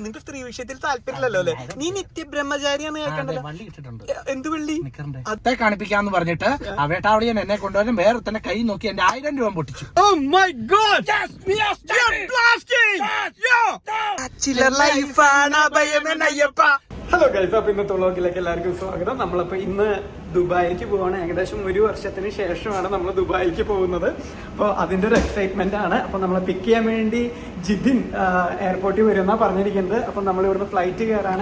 നിനക്ക് സ്ത്രീ വിഷയത്തിൽ താല്പര്യമില്ലല്ലോ അല്ലേ? നീ കേൾക്കണ്ടല്ലോ ഇട്ടിട്ടുണ്ട്. എ, എന്ത് വെള്ളി? അത്തെ കാണിപ്പിക്കാന്ന് പറഞ്ഞിട്ട് ആ. വേട്ടാവളിയൻ എന്നെ കൊണ്ടുവരും. വേറെ തന്നെ കൈ നോക്കി എന്റെ ആയിരം രൂപ പൊട്ടിച്ചു. ചില്ലർ ലൈഫാണ് അയ്യപ്പ ഹലോ ഗൈസ് അപ്പൊ ഇന്നത്തെ വ്ളോഗിലേക്ക് എല്ലാവർക്കും സ്വാഗതം. നമ്മളപ്പോ ഇന്ന് ദുബായിലേക്ക് പോവാണ്. ഏകദേശം ഒരു വർഷത്തിന് ശേഷമാണ് നമ്മൾ ദുബായിലേക്ക് പോകുന്നത്. അപ്പോൾ അതിന്റെ ഒരു എക്സൈറ്റ്മെന്റ് ആണ്. അപ്പൊ നമ്മളെ പിക്ക് ചെയ്യാൻ വേണ്ടി ജിതിൻ എയർപോർട്ടിൽ വരുന്ന പറഞ്ഞിരിക്കുന്നത്. അപ്പൊ നമ്മൾ ഇവിടുന്ന് ഫ്ലൈറ്റ് കയറാൻ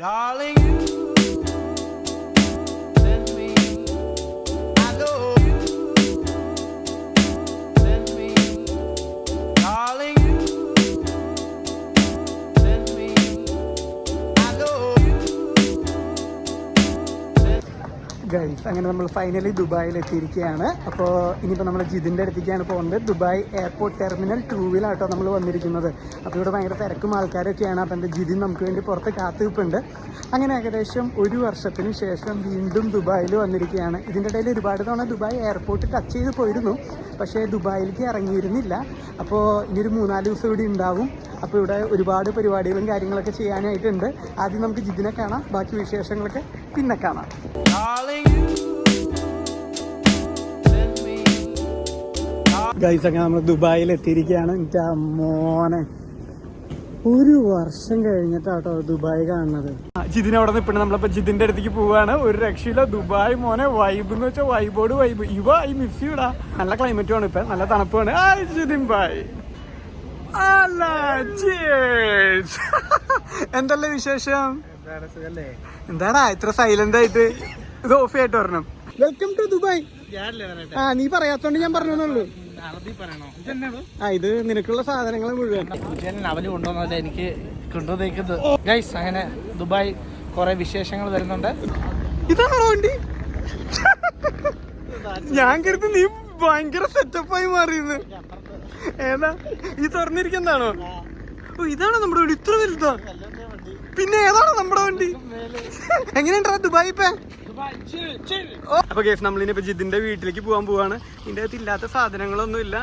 ഗൈസ് അങ്ങനെ നമ്മൾ ഫൈനലി ദുബായിൽ എത്തിയിരിക്കുകയാണ് അപ്പോൾ ഇനിയിപ്പോൾ നമ്മൾ ജിതിന്റെ അടുത്തേക്കാണ് പോകുന്നത് ദുബായ് എയർപോർട്ട് ടെർമിനൽ ടൂവിലാട്ടോ നമ്മൾ വന്നിരിക്കുന്നത്. അപ്പോൾ ഇവിടെ ഭയങ്കര തിരക്കും ആൾക്കാരൊക്കെയാണ്. അപ്പോൾ എന്റെ ജിതിൻ നമുക്ക് വേണ്ടി പുറത്ത് കാത്തുവെപ്പുണ്ട് അങ്ങനെ ഏകദേശം ഒരു വർഷത്തിന് ശേഷം വീണ്ടും ദുബായിൽ വന്നിരിക്കുകയാണ്. ഇതിന്റെ ഇടയിൽ ഒരുപാട് തവണ ദുബായ് എയർപോർട്ട് ടച്ച് ചെയ്ത് പോയിരുന്നു. പക്ഷേ ദുബായിലേക്ക് ഇറങ്ങിയിരുന്നില്ല. അപ്പോൾ ഇനിയൊരു മൂന്നാൽ ദിവസം ഇവിടെ ഉണ്ടാവും. അപ്പോൾ ഇവിടെ ഒരുപാട് പരിപാടികളും കാര്യങ്ങളൊക്കെ ചെയ്യാനായിട്ടുണ്ട്. ആദ്യം നമുക്ക് ജിതിനെ കാണാം. ബാക്കി വിശേഷങ്ങളൊക്കെ പിന്നെ കാണാം. ഗൈസ് അങ്ങനെ നമ്മൾ ദുബായിൽ എത്തിയിരിക്കുകയാണ്. എന്റെ മോനെ. ഒരു വർഷം കഴിഞ്ഞിട്ടാട്ടോ ദുബായ് കാണുന്നത്. ജിതിന് അവിടെ നിൽപ്പുണ്ട് നമ്മളിപ്പോ ജിതിന്റെ അടുത്തേക്ക് പോവാണ്. ഒരു രക്ഷയില്ല. ദുബായ് മോനെ വൈബ് എന്ന് വെച്ചാൽ വൈബോട് വൈബ് ഇവ ഈ മിസ് ഇടാ നല്ല ക്ലൈമറ്റും ആണ് ഇപ്പൊ. നല്ല തണുപ്പാണ്. ജിതിൻ ബായ് അല്ല. എന്തല്ലേ വിശേഷം? എന്താടാ ഇത്ര സൈലന്റ് ആയിട്ട് ഇത് ഓഫ് ആയിട്ട് വരണം. വെൽക്കം ടു ദുബായ് ആ നീ പറയാത്തോണ്ട് ഞാൻ പറഞ്ഞോന്നുള്ളൂ ആ ഇത് നിനക്കുള്ള സാധനങ്ങൾ മുഴുവൻ. അവൽ കൊണ്ടുവന്നതല്ല എനിക്ക് കൊണ്ടുവന്നേക്കുന്നത്. ഗൈസ് അങ്ങനെ ദുബായ് കുറെ വിശേഷങ്ങൾ വരുന്നുണ്ട്. ഇതാണോ വണ്ടി? ഞാൻ കരുതി നീ ഭയങ്കര സെറ്റപ്പായി മാറിയത് ഏതാ? ഈ തുറന്നിരിക്കുന്നതാണോ? ഓ ഇതാണോ നമ്മുടെ ഇത്ര വലുതാ. പിന്നെ ഏതാണ് നമ്മുടെ വണ്ടി? എങ്ങനെയുണ്ടാ ദുബായ് ഇപ്പൊ? അപ്പൊ കേസ് നമ്മളിനിപ്പോ ജിതിന്റെ വീട്ടിലേക്ക് പോകാൻ പോവാണ്. ഇതിന്റെ അകത്ത് ഇല്ലാത്ത സാധനങ്ങളൊന്നും ഇല്ല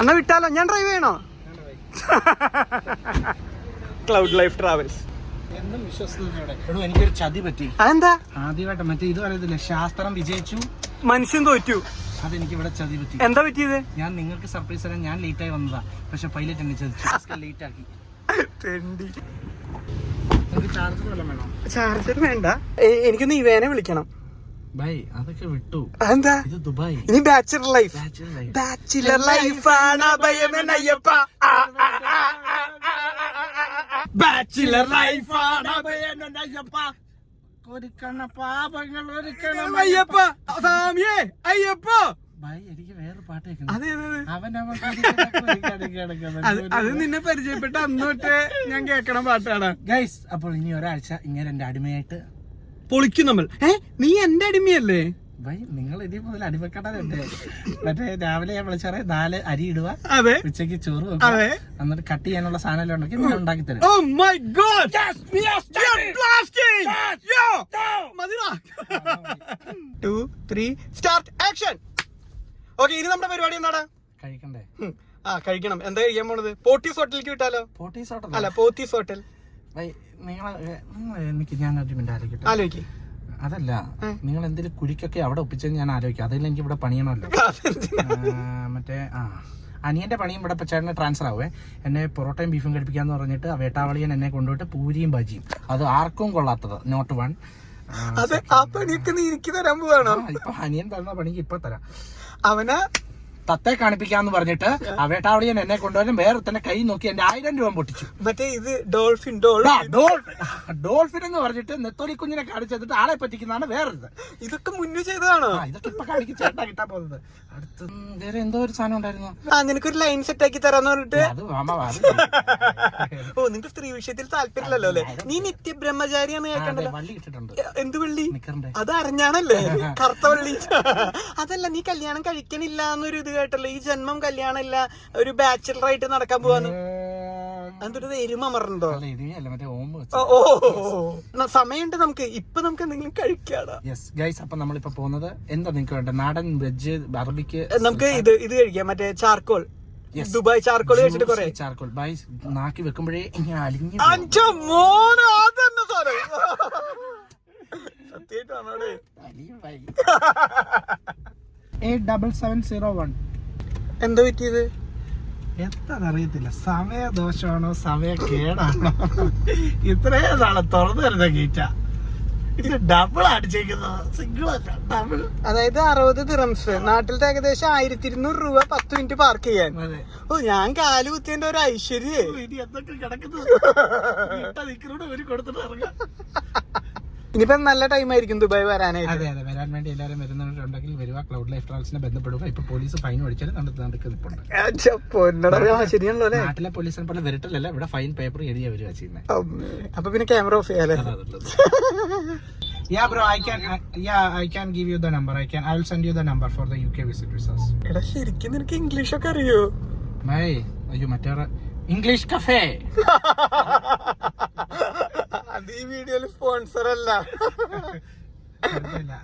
അന്ന വിട്ടാലോ? ഞാൻ ഡ്രൈവ് ചെയ്യണോ? ക്ലൗഡ് ലൈഫ് ട്രാവൽസ് എന്നും വിശ്വസിക്കുന്നവിടെ എടോ എനിക്കൊരു ചതി പറ്റി. അതെന്താ? ആദ്യമായിട്ട് മറ്റേ ഇത് പറയത്തില്ല ശാസ്ത്രം വിജയിച്ചു. മനുഷ്യൻ തോറ്റു. അതെനിക്ക് ഇവിടെ ചതി പറ്റി എന്താ പറ്റിയത് ഞാൻ നിങ്ങൾക്ക് സർപ്രൈസ് തരാൻ ഞാൻ ലേറ്റ് ആയി വന്നതാ പക്ഷെ പൈലറ്റ് എന്നെ ചതിച്ചു ലേറ്റ് ആക്കി ചാർജർ വേണ്ട എനിക്കൊന്ന് എനിക്ക് നീവേനെ വിളിക്കണം ബൈ അതൊക്കെ വിട്ടു എന്താ ഇത് ദുബായ് ഇനി bachelor life bachelor life life. Bachelor ലൈഫാണ് അയ്യപ്പ ബാച്ചുലർ ലൈഫാണ് ഒരുക്കണ പാപങ്ങൾ ഒരുക്കണം അയ്യപ്പ സ്വാമിയേ അയ്യപ്പ. എനിക്ക് വേറെ പാട്ട് കേൾക്കണം. അത് നിന്നെ പരിചയപ്പെട്ട അന്ന് തൊട്ടേ ഞാൻ കേക്കണ പാട്ടാണ്. ഗൈസ് അപ്പോൾ ഇനി ഒരാഴ്ച ഇങ്ങനെ എന്റെ അടിമയായിട്ട് പൊളിക്കും നമ്മൾ. ഏ നീ എന്റെ അടിമയല്ലേ? നിങ്ങൾ ഇനി മുതൽ അടിമക്കടലുണ്ട് മറ്റേ രാവിലെ ഞാൻ വിളിച്ചാറേ നാല് അരി ഇടുക അതെ. ഉച്ചയ്ക്ക് ചോറ് വെക്കുക എന്നിട്ട് കട്ട് ചെയ്യാനുള്ള സാധനം ഉണ്ടെങ്കിൽ ഞാൻ ഉണ്ടാക്കി തരും. Okay start, action! Okay, ഇനി നമ്മുടെ പരിപാടി എന്താണ്? കഴിക്കണ്ടേ. ആ കഴിക്കണം. എന്താ കഴിക്കാൻ പോണത്? പോട്ടീസ് ഹോട്ടലിലേക്ക് വിട്ടാലോ? പോട്ടീസ് ഹോട്ടൽ അല്ല പോത്തീസ് ഹോട്ടൽ. നിങ്ങൾ എനിക്ക് ഞാൻ ഒരു മിനിറ്റ് ആലോചിക്കട്ടെ. ആലോചിക്ക്. അതല്ല. നിങ്ങൾ എന്തെങ്കിലും കുഴിക്കൊക്കെ അവിടെ ഒപ്പിച്ചെന്ന് ഞാൻ ആലോചിക്കും. അതെല്ലാം എനിക്ക് ഇവിടെ പണിയണമല്ലോ. മറ്റേ ആ. അനിയന്റെ പണിയും ഇവിടെ ചേട്ടനെ ട്രാൻസ്ഫർ ആവേ എന്നെ പൊറോട്ടയും ബീഫും കഴിപ്പിക്കാന്ന് പറഞ്ഞിട്ട് വേട്ടാവളിയൻ എന്നെ കൊണ്ടുപോയിട്ട് പൂരിയും ബജിയും. അത് ആർക്കും കൊള്ളാത്തത്. നോട്ട് വൺ അതെ ആ പണിയൊക്കെ നീ എനിക്ക് തരാൻ പോവാണോ? ഇപ്പൊ അനിയൻ തരുന്ന പണിക്ക് ഇപ്പൊ തരാം. അവനെ തത്തെ കാണിപ്പിക്കാന്ന് പറഞ്ഞിട്ട് ഞാൻ എന്നെ കൊണ്ടുവരും വേറെ തന്നെ കൈ നോക്കി എന്റെ ആയിരം രൂപ പൊട്ടിച്ചു. മറ്റേ ഇത് ഡോൾഫിൻ ഡോൾഫിൻ. ഡോൾഫിൻ. എന്ന് പറഞ്ഞിട്ട് നെത്തോലി കുഞ്ഞിനെ കാണിച്ചെന്നിട്ട് ആളെ പറ്റിക്കുന്നതാണ് വേറൊരു ഇതൊക്കെ മുന്നേ ചെയ്തതാണോ? ഇതൊക്കെ ഇപ്പൊ കാണിക്കും ചേട്ടാ കിട്ടാൻ പോകുന്നത്. അടുത്ത് വേറെ എന്തോ ഒരു സാധനം ഉണ്ടായിരുന്നു. ആ നിനക്കൊരു ലൈൻ സെറ്റ് ആക്കി തരാന്ന് പറഞ്ഞിട്ട്? ഓ നിനക്ക് സ്ത്രീ വിഷയത്തിൽ താല്പര്യമില്ലല്ലോ അല്ലേ? നീ നിത്യ ബ്രഹ്മചാരിയാണ് കേൾക്കണ്ടല്ലോ എന്ത് വെള്ളി? അത് അറിഞ്ഞാണല്ലേ കറുത്ത വെള്ളി. അതല്ല നീ കല്യാണം കഴിക്കണില്ല എന്നൊരു ഇത് കേട്ടല്ലോ ഈ ജന്മം കല്യാണം ഇല്ല ഒരു ബാച്ചിലർ ആയിട്ട് നടക്കാൻ പോവാന്ന്. എന്തൊരു എരുമ മറണ്ടോ ഓ സമയമുണ്ട് നമുക്ക്. ഇപ്പൊ നമുക്ക് എന്തെങ്കിലും കഴിക്കാടാ. യെസ് ഗൈസ് അപ്പൊ നമ്മളിപ്പോ പോകുന്നത് എന്താ നിങ്ങക്ക് വേണ്ട നാടൻ വെജ് അറബിക്ക് നമുക്ക് ഇത് ഇത് കഴിക്കാം. മറ്റേ ചാർക്കോൾ. ദുബായ് ചാർക്കോൾ കഴിച്ചിട്ട് കൊറേ. ചാർക്കോൾ. ബൈ നാക്കി വെക്കുമ്പോഴേ ഇങ്ങനെ അലിഞ്ഞു അഞ്ച മോനോ അതന്നെ സാറേ സത്യായിട്ടാണോടെ eight double seven zero one എന്താ പറ്റിയത്? എന്താണെന്നറിയത്തില്ല സമയദോഷമാണോ സമയക്കേടാണോ? ഇത്രയും നാളെ തുറന്നു വരുന്ന ഗീറ്റ. ഇത് ഡബിൾ അടിച്ചേക്കുന്നത്. സിംഗിൾ അല്ല ഡബിൾ അതായത് അറുപത് ദിറംസ് നാട്ടിലത്തെ ഏകദേശം ആയിരത്തി ഇരുന്നൂറ് രൂപ പത്ത് മിനിറ്റ് പാർക്ക് ചെയ്യാൻ. ഓ ഞാൻ കാൽ കുത്തിയതിന്റെ ഒരു ഐശ്വര്യേ. ഇനി എന്തൊക്കെ കിടക്കുന്നത്? കൊടുത്തിട്ട് ഇറങ്ങാം. ഇനിയിപ്പോ നല്ല ടൈം ആയിരിക്കും ദുബായ് വരാനായിട്ട്. അതെ അതെ. വരാൻ വേണ്ടി എല്ലാവരും വരുന്നവരുണ്ടെങ്കിൽ വരുക. ക്ലൗഡ് ലൈഫ് ട്രാവൽസിനെ ബന്ധപ്പെടുക. ഇപ്പൊ പോലീസ് ഫൈൻ മേടിച്ചാൽ നടത്തി നടക്ക് നിൽപ്പുണ്ട് ശരിയാണല്ലോ നാട്ടിലെ പോലീസിനെ പോലെ വരട്ടല്ല ഇവിടെ ഫൈൻ പേപ്പർ എഴുതിയ വരിക ചെയ്യുന്നത്. അപ്പൊ പിന്നെ ക്യാമറ ഓഫ് ചെയ്യാലേ? Yeah, bro, I can. I, yeah, I can give you the number. I can. I will send you the number for the UK visit visas. എടാ ശരിക്കും നിനക്ക് ഇംഗ്ലീഷ് ഒക്കെ അറിയോ? മൈ അയ്യോ മറ്റേ ഇംഗ്ലീഷ് കഫേ ഈ വീഡിയോയിൽ സ്പോൺസർ അല്ല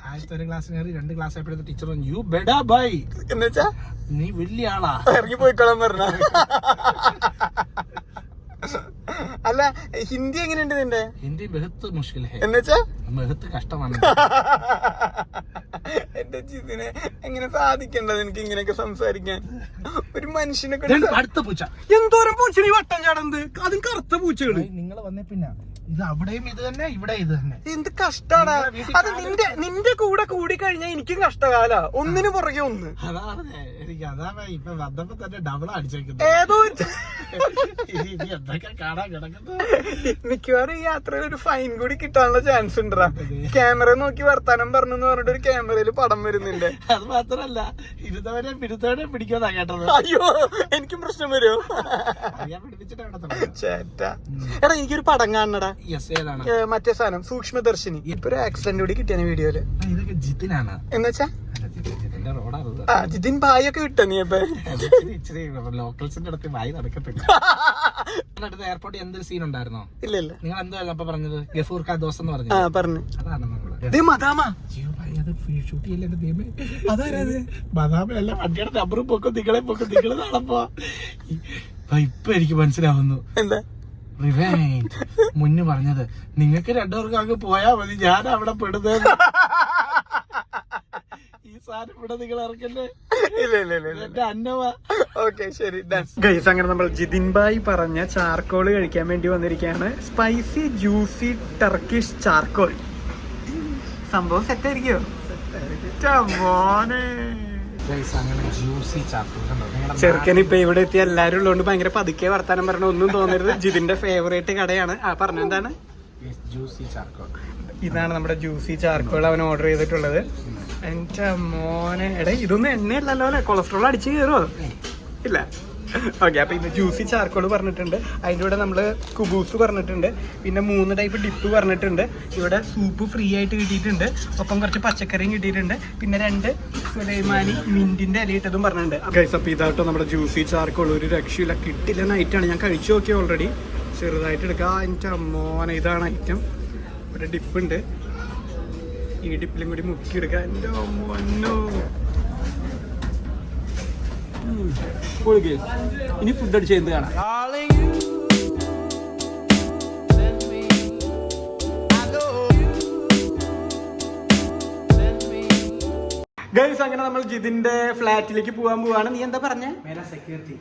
ആദ്യത്തെ ഒരു ക്ലാസ് കയറി രണ്ട് ക്ലാസ് ആയപ്പോഴത്തെ ടീച്ചർ പറഞ്ഞു യു ബെഡാ ബൈ എന്നുവെച്ചാ? നീ വലിയ ആളാ. ഇറങ്ങി പോയിക്കോളാൻ പറഞ്ഞ? അല്ല ഹിന്ദി എങ്ങനെയുണ്ട് നിന്റെ? ഹിന്ദി ബഹത്ത് മുഷ്കിൽ എന്നുവെച്ചാ? ബഹത്ത് കഷ്ടമാണ്. എന്റെ ചിതിനെ എങ്ങനെ സാധിക്കേണ്ടത് എനിക്ക് ഇങ്ങനെയൊക്കെ സംസാരിക്കാൻ? ഒരു മനുഷ്യനെ അടുത്ത പൂച്ച. എന്തോരം പൂച്ചണി വട്ടം ചാടന്ത് അതും കറുത്ത പൂച്ചകൾ. നിങ്ങൾ വന്നേ പിന്നെ. ഇത് അവിടെയും ഇത് തന്നെ ഇവിടെ ഇത് തന്നെ. എന്ത് കഷ്ടാടാ. അത് നിന്റെ നിന്റെ കൂടെ കൂടി കഴിഞ്ഞാൽ എനിക്കും കഷ്ടകാല. ഒന്നിന് പുറകെ ഒന്ന്. അതാണ് എനിക്ക് അതാ ഇപ്പൊ വന്നപ്പോ തന്നെ ഡബിൾ അടിച്ചേക്കുന്നത്. ഏതോ മിക്കവാറും ഈ യാത്രയിൽ ഒരു ഫൈൻ കൂടി കിട്ടാനുള്ള ചാൻസ് ഉണ്ടാ ക്യാമറ നോക്കി വർത്താനം പറഞ്ഞു എന്ന് പറഞ്ഞിട്ട് ഒരു ക്യാമറയിൽ പടം വരുന്നുണ്ട്. അത് മാത്രല്ല ഇരുന്നവരെ പിടുത്തവരെ പിടിക്കാൻ കേട്ടത്. അയ്യോ എനിക്കും പ്രശ്നം വരുമോ? ഞാൻ എടാ എനിക്കൊരു പടം കാണണടാ. യെസ് ഏതാണ്? മറ്റേ സാധനം സൂക്ഷ്മദർശിനി. ഇപ്പൊ ഒരു ആക്സിഡന്റ് കൂടി കിട്ടിയ വീഡിയോയിൽ ഇതൊക്കെ ജിത്തിനാണ്. എന്നുവെച്ചാ ജിതിൻ- ഭായി ഒക്കെ നീ ഇച്ചിരി ലോക്കൽസിന്റെ അടുത്ത് വായി നടക്കത്തില്ല. അടുത്ത് എയർപോർട്ടിൽ എന്തൊരു സീൻ ഉണ്ടായിരുന്നോ? ഇല്ല ഇല്ല നിങ്ങൾ എന്തായിരുന്നു അപ്പൊ പറഞ്ഞത്? ഗഫൂർ ഖാ ദോസ് എന്ന് പറഞ്ഞു പറഞ്ഞു. അതാണ് നമ്മൾ ഭായി, അത് ഷൂട്ട് ചെയ്യല്ലേ എന്റെ ദൈവമേ. അതാരത്? ബദാമല്ല വണ്ടിയുടെ നമ്പറും പൊക്കും നിങ്ങളെ പൊക്കും നിങ്ങൾ നാളപ്പോ ഇപ്പൊ എനിക്ക് മനസ്സിലാവുന്നു. എന്താ? മുന്നു പറഞ്ഞത് നിങ്ങൾക്ക് രണ്ടുപേർക്ക് അങ്ങ് പോയാ മതി ഞാൻ അവിടെ പെടുന്നത് ഗൈസ് അങ്ങനെ നമ്മൾ ജിതിൻ ബായി പറഞ്ഞ ചാർക്കോൾ കഴിക്കാൻ വേണ്ടി വന്നിരിക്കുകയാണ്. സ്പൈസി ജ്യൂസി ടർക്കിഷ് ചാർക്കോൾ സംഭവം സെറ്റ് ആയിരിക്കോ. ഇപ്പൊ ഇവിടെ എത്തി എല്ലാരും ഉള്ളതുകൊണ്ട് ഭയങ്കര പതുക്കെ വർത്താനം പറഞ്ഞ ഒന്നും തോന്നരുത്. ജിതിന്റെ ഫേവറേറ്റ് കടയാണ്. ആ പറഞ്ഞ എന്താണ്? ഇതാണ് നമ്മുടെ ജ്യൂസി ചാർക്കോൾ അവൻ ഓർഡർ ചെയ്തിട്ടുള്ളത്. എന്റെ മോനെ. എടേ ഇതൊന്നും എണ്ണയല്ലല്ലോ അല്ലെ കൊളസ്ട്രോൾ അടിച്ചു കയറുമോ ഇല്ല. ഓക്കെ അപ്പൊ ഇത് ജ്യൂസി ചാർക്കോൾ പറഞ്ഞിട്ടുണ്ട്. അതിന്റെ കൂടെ നമ്മൾ കുബൂസ് പറഞ്ഞിട്ടുണ്ട്. പിന്നെ മൂന്ന് ടൈപ്പ് ഡിപ്പ് പറഞ്ഞിട്ടുണ്ട്. ഇവിടെ സൂപ്പ് ഫ്രീ ആയിട്ട് കിട്ടിയിട്ടുണ്ട്. ഒപ്പം കുറച്ച് പച്ചക്കറിയും കിട്ടിയിട്ടുണ്ട്. പിന്നെ രണ്ട് സുലൈമാനി മിന്റിന്റെ ഇലയിട്ടതും പറഞ്ഞിട്ടുണ്ട്. ഗൈസ് അപ്പോൾ ഇതാട്ടോ നമ്മുടെ ജ്യൂസി ചാർക്കോൾ ഒരു രക്ഷയില്ല. കിട്ടില്ല നൈറ്റാണ് ഞാൻ കഴിച്ചു നോക്കിയ ഓൾറെഡി ചെറുതായിട്ട് എടുക്കുക എന്റെ മോനെ ഇതാണ് ഐറ്റം ഒരു ഡിപ്പുണ്ട് ഈ ഡിപ്പിലും കൂടി മുക്കിയെടുക്കാം. എന്റെ മോനോ ഇനി ഫുഡ് അടിച്ച് എന്ത് കാണാം? ഗൈസ് അങ്ങനെ നമ്മൾ ജിതിന്റെ ഫ്ലാറ്റിലേക്ക് പോകാൻ പോവാണ്. നീ എന്താ പറഞ്ഞേ? സെക്യൂരിറ്റി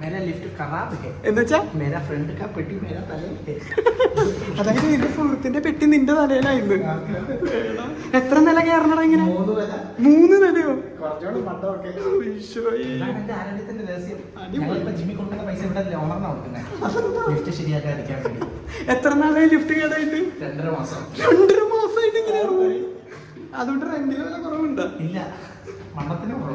मेरा लिफ्ट खराब है എന്ന് വെച്ചാ मेरा फ्रेंड का पेटी मेरा तले है അതായത് നിന്റെ സുഹൃത്തിന്റെ പെട്ടി നിന്റെ തലയിലായിരുന്നു എത്ര നില കയറണടാ ഇങ്ങനെ മൂന്ന് വില മൂന്ന് നിലയോ കുറച്ചുകൂടി മണ്ടമൊക്കെ ഈശോയെ. ഇതാണ് എന്റെ ആരോഗ്യത്തിന്റെ രഹസ്യം ഞങ്ങളിപ്പോ ജിമ്മിൽ കൊടുക്കുന്ന പൈസ ഇവിടെ ഓണറിനാ കൊടുക്കുന്നത് ലിഫ്റ്റ് ശരിയാക്കാതിരിക്കാൻ വേണ്ടി എത്ര നാളായി ലിഫ്റ്റ് കേടായിട്ട് രണ്ടര മാസം രണ്ടര മാസമായിട്ട് ഇങ്ങനെ അതുകൊണ്ട് റെന്റിന് വില കുറവുണ്ടോ ഇല്ല മണ്ടത്തിന് കുറവുണ്ട്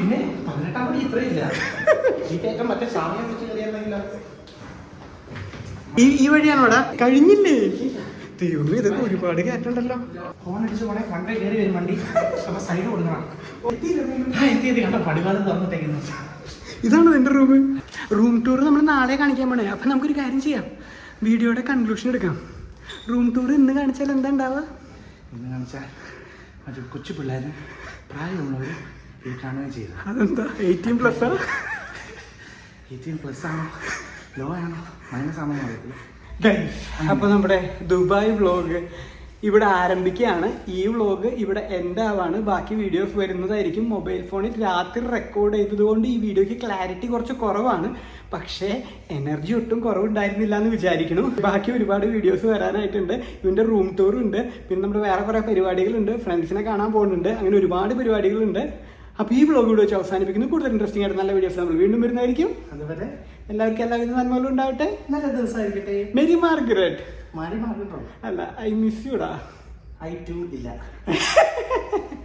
പിന്നെ പതിനെട്ടാം മണി ഇത്രയില്ല. ഈ കയറ്റം മറ്റേ സാമ്യം വെച്ച് കയറിയാണെങ്കിലോ ഈ ഈ വഴിയാണോടാ കഴിഞ്ഞില്ലേ? ദൈവമേ ഇതൊക്കെ ഒരുപാട് കയറ്റുണ്ടല്ലോ ഫോൺ അടിച്ച് പോണേ കണ്ടേ കയറി വരും വണ്ടി. അപ്പൊ സൈഡ് കൊടുക്കണം. കണ്ടോ പടിവാദം തുറന്നിട്ടേക്കുന്നു. ഇതാണ് എന്റെ റൂം റൂം ടൂർ നമ്മൾ നാളെ കാണിക്കാൻ പോണേ. അപ്പൊ നമുക്കൊരു കാര്യം ചെയ്യാം. വീഡിയോയുടെ കൺക്ലൂഷൻ എടുക്കാം. റൂം ടൂർ ഇന്ന് കാണിച്ചാൽ എന്താ ഉണ്ടാവുക? ഇന്ന് കാണിച്ചാൽ മറ്റേ കൊച്ചു പിള്ളേരും പ്രായമുള്ളവരും ഇത് കാണുകയും ചെയ്തു അതെന്താ? എയ്റ്റീൻ പ്ലസ് എയ്റ്റീൻ പ്ലസ് ആണോ? ലോ ആണോ? മൈനസ് ആണോ എന്ന് അറിയത്തില്ല. അപ്പൊ നമ്മുടെ ദുബായ് വ്ളോഗ് ഇവിടെ ആരംഭിക്കുകയാണ്. ഈ വ്ളോഗ് ഇവിടെ എൻഡ് ആവാണ്. ബാക്കി വീഡിയോസ് വരുന്നതായിരിക്കും. മൊബൈൽ ഫോണിൽ രാത്രി റെക്കോർഡ് ചെയ്തതുകൊണ്ട് ഈ വീഡിയോക്ക് ക്ലാരിറ്റി കുറച്ച് കുറവാണ്. പക്ഷേ എനർജി ഒട്ടും കുറവുണ്ടായിരുന്നില്ല എന്ന് വിചാരിക്കുന്നു. ബാക്കി ഒരുപാട് വീഡിയോസ് വരാനായിട്ടുണ്ട്. ഇവന്റെ റൂം ടൂറുണ്ട് പിന്നെ നമ്മുടെ വേറെ കുറേ പരിപാടികളുണ്ട്. ഫ്രണ്ട്സിനെ കാണാൻ പോകുന്നുണ്ട്. അങ്ങനെ ഒരുപാട് പരിപാടികളുണ്ട്. അപ്പോൾ ഈ വ്ളോഗ് ഇവിടെ വെച്ച് അവസാനിപ്പിക്കുന്നു. കൂടുതൽ ഇൻട്രസ്റ്റിംഗ് ആയിട്ട് നല്ല വീഡിയോസ് നമ്മൾ വീണ്ടും വരുന്നതായിരിക്കും. അതുവരെ എല്ലാവർക്കും എല്ലാവിധ നന്മകളും ഉണ്ടാവട്ടെ. നല്ല ദിവസമായിരിക്കട്ടെ. മേരി മാർഗരറ്റ് മാറി മാർഗരറ്റ് അല്ല ഐ മിസ് യുടാ ഐ ടു ഇല്ല.